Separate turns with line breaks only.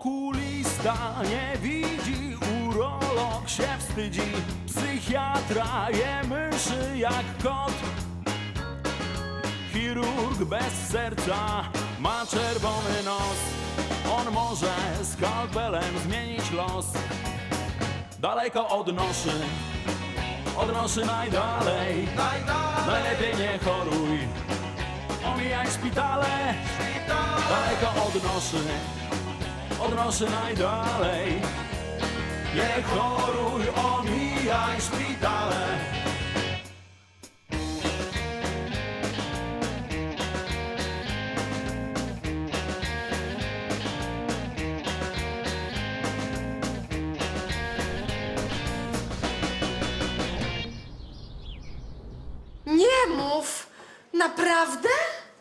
Specjalista nie widzi, urolog się wstydzi, psychiatra je myszy jak kot. Chirurg bez serca ma czerwony nos, on może skalpelem zmienić los. Daleko odnoszy, odnoszy najdalej, najlepiej nie choruj, omijaj szpitale, daleko odnoszy, odnoszy najdalej. Nie choruj, omijaj szpitale.
Nie mów! Naprawdę?